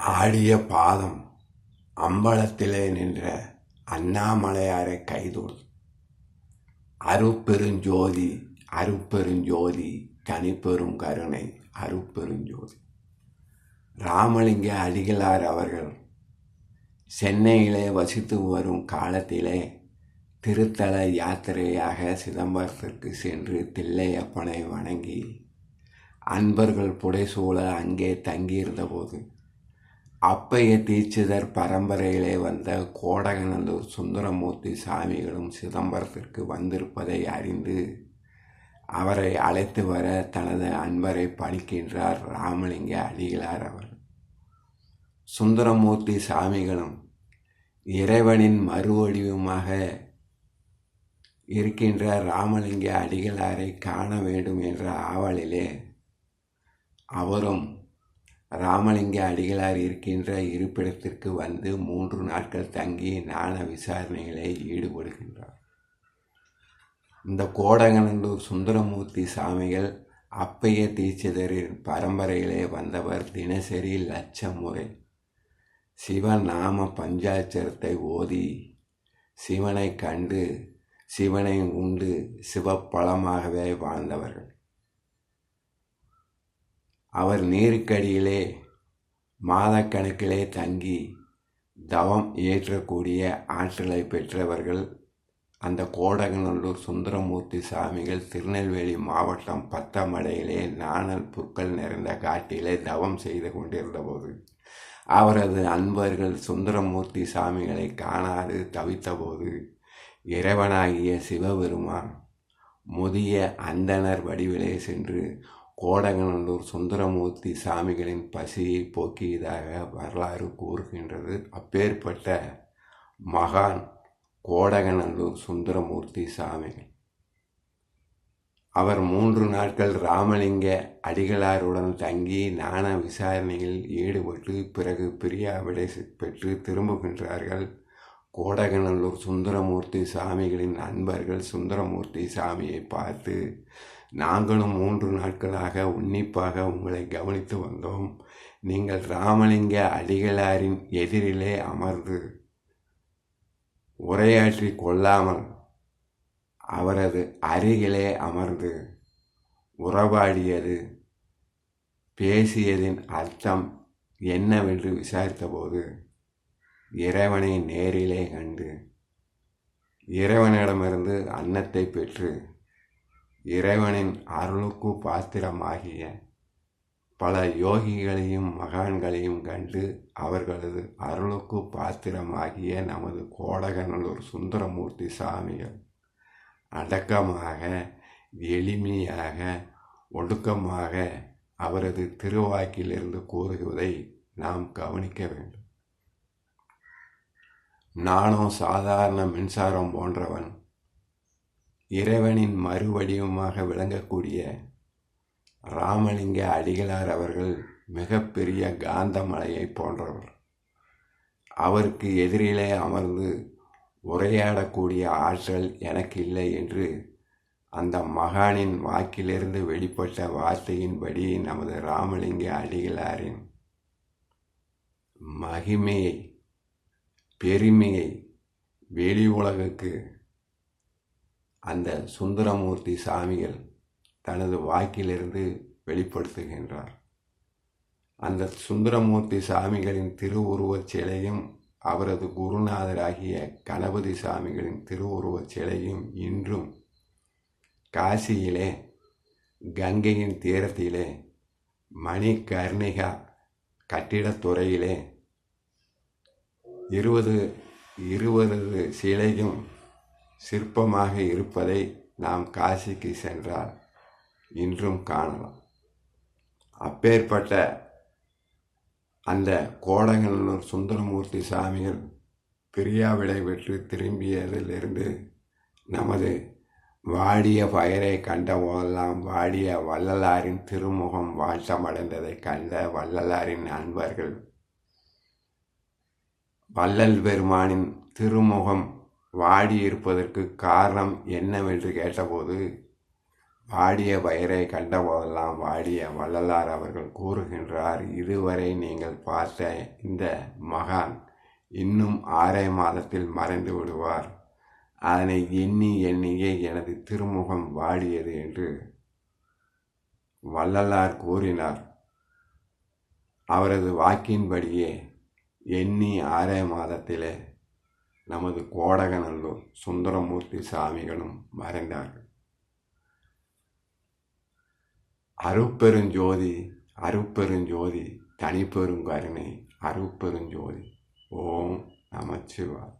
ஆடிய பாதம் அம்பலத்திலே நின்ற அண்ணாமலையாரை கைதோல் அருப்பெருஞ்சோதி அருப்பெருஞ்சோதி தனிப்பெரும் கருணை அருப்பெருஞ்சோதி. ராமலிங்க அடிகளார் அவர்கள் சென்னையிலே வசித்து வரும் காலத்திலே திருத்தல யாத்திரையாக சிதம்பரத்திற்கு சென்று தில்லையப்பனை வணங்கி அன்பர்கள் புடைசூழ அங்கே தங்கியிருந்தபோது அப்பைய தீட்சிதர் பரம்பரையிலே வந்த கோடகநல்லூர் சுந்தரமூர்த்தி சாமிகளும் சிதம்பரத்திற்கு வந்திருப்பதை அறிந்து அவரை அழைத்து வர தனது அன்பரை பணிக்கின்றார் ராமலிங்க அடிகளார் அவர் சுந்தரமூர்த்தி சாமிகளும் இறைவனின் மறுவடிவுமாக இருக்கின்ற ராமலிங்க அடிகளாரை காண வேண்டும் என்ற ஆவலிலே அவரும் ராமலிங்க அடிகளார் இருக்கின்ற இருப்பிடத்திற்கு வந்து மூன்று நாட்கள் தங்கி ஞான விசாரணைகளை ஈடுபடுகின்றார். இந்த கோடங்கநல்லூர் சுந்தரமூர்த்தி சாமிகள் அப்பைய தீட்சிதரின் பரம்பரையிலே வந்தவர் தினசரி லட்சம் முறை. சிவநாம பஞ்சாட்சரத்தை ஓதி சிவனை கண்டு சிவனை உண்டு சிவப்பழமாகவே வாழ்ந்தவர்கள். அவர் நீருக்கடியிலே மாதக்கணக்கிலே தங்கி தவம் இயற்றக்கூடிய ஆற்றலை பெற்றவர்கள் அந்த கோடகநல்லூர் சுந்தரமூர்த்தி சாமிகள் திருநெல்வேலி மாவட்டம் பத்தமடையிலே நாணல் புற்கள் நிறைந்த காட்டிலே தவம் செய்து கொண்டிருந்தபோது அவரது அன்பர்கள் சுந்தரமூர்த்தி சாமிகளை காணாது தவித்தபோது இறைவனாகிய சிவபெருமான் முதிய அந்தனர் வடிவிலே சென்று கோடங்கநல்லூர் சுந்தரமூர்த்தி சாமிகளின் பசியை போக்கியதாக வரலாறு கூறுகின்றது. அப்பேற்பட்ட மகான் கோடகநல்லூர் சுந்தரமூர்த்தி சாமிகள். அவர் மூன்று நாட்கள் ராமலிங்க அடிகளாருடன் தங்கி நாண விசாரணையில் ஈடுபட்டு பிறகு பிரியாவிடை பெற்று திரும்புகின்றார்கள். கோடகநல்லூர் சுந்தரமூர்த்தி சாமிகளின் நண்பர்கள் சுந்தரமூர்த்தி சாமியை பார்த்து நாங்களும் மூன்று நாட்களாக உன்னிப்பாக உங்களை கவனித்து வந்தோம். நீங்கள் ராமலிங்க அடிகளாரின் எதிரிலே அமர்ந்து உரையாற்றி கொள்ளாமல் அவரது அருகிலே அமர்ந்து உறவாடியது பேசியதின் அர்த்தம் என்னவென்று விசாரித்தபோது இறைவனை நேரிலே கண்டு இறைவனிடமிருந்து அன்னத்தை பெற்று இறைவனின் அருளுக்கு பாத்திரமாகிய பல யோகிகளையும் மகான்களையும் கண்டு அவர்களது அருளுக்கு பாத்திரமாகிய நமது கோடகநல்லூர் சுந்தரமூர்த்தி சாமிகள் அடக்கமாக எளிமையாக ஒடுக்கமாக அவரது திருவாக்கிலிருந்து கூறுவதை நாம் கவனிக்க வேண்டும். நானும் சாதாரண மின்சாரம் போன்றவன். இறைவனின் மறுவடிவமாக விளங்கக்கூடிய ராமலிங்க அடிகளார் அவர்கள் மிகப்பெரிய காந்தமலையை போன்றவர். அவருக்கு எதிரிலே அமர்ந்து உரையாடக்கூடிய ஆற்றல் எனக்கு இல்லை என்று அந்த மகானின் வாக்கிலிருந்து வெளிப்பட்ட வார்த்தையின்படி நமது ராமலிங்க அடிகளாரின் மகிமையை பெருமையை வெளி உலகுக்கு அந்த சுந்தரமூர்த்தி சாமிகள் தனது வாக்கிலிருந்து வெளிப்படுத்துகின்றார். அந்த சுந்தரமூர்த்தி சாமிகளின் திருவுருவச் சிலையும் அவரது குருநாதராகிய கணபதி சாமிகளின் திருவுருவச் சிலையும் இன்றும் காசியிலே கங்கையின் தீரத்திலே மணிகர்ணிகா கட்டிடத்துறையிலே இருபது இருபது சிலையும் சிற்பமாக இருப்பதை நாம் காசிக்கு சென்றால் இன்றும் காணலாம். அப்பேற்பட்ட அந்த கோடங்கல்லூர் சுந்தரமூர்த்தி சாமிகள் பிரியாவிடை பெற்று திரும்பியதிலிருந்து நமது வாடிய பயிரை கண்ட போதெல்லாம் வாடிய வள்ளலாரின் திருமுகம் வாழ்த்தமடைந்ததை கண்ட வள்ளலாரின் நண்பர்கள் வள்ளல் பெருமானின் திருமுகம் வாடியிருப்பதற்கு காரணம் என்னவென்று கேட்டபோது வாடிய வயரை கண்டபோதெல்லாம் வாடிய வள்ளலார் அவர்கள் கூறுகின்றார் இதுவரை நீங்கள் பார்த்த இந்த மகான் இன்னும் ஆறே மாதத்தில் மறைந்து விடுவார். அதனை எண்ணி எண்ணியே எனது திருமுகம் வாடியது என்று வள்ளலார் கூறினார். அவரது வாக்கின்படியே எண்ணி ஆறே மாதத்திலே நமது கோடகநல்லூர் சுந்தரமூர்த்தி சாமிகளும் மறைந்தார்கள். அருப்பெருஞ்சோதி அருப்பெருஞ்சோதி தனிப்பெருங்கருணை அருப்பெருஞ்சோதி. ஓம் நமச்சிவாய்.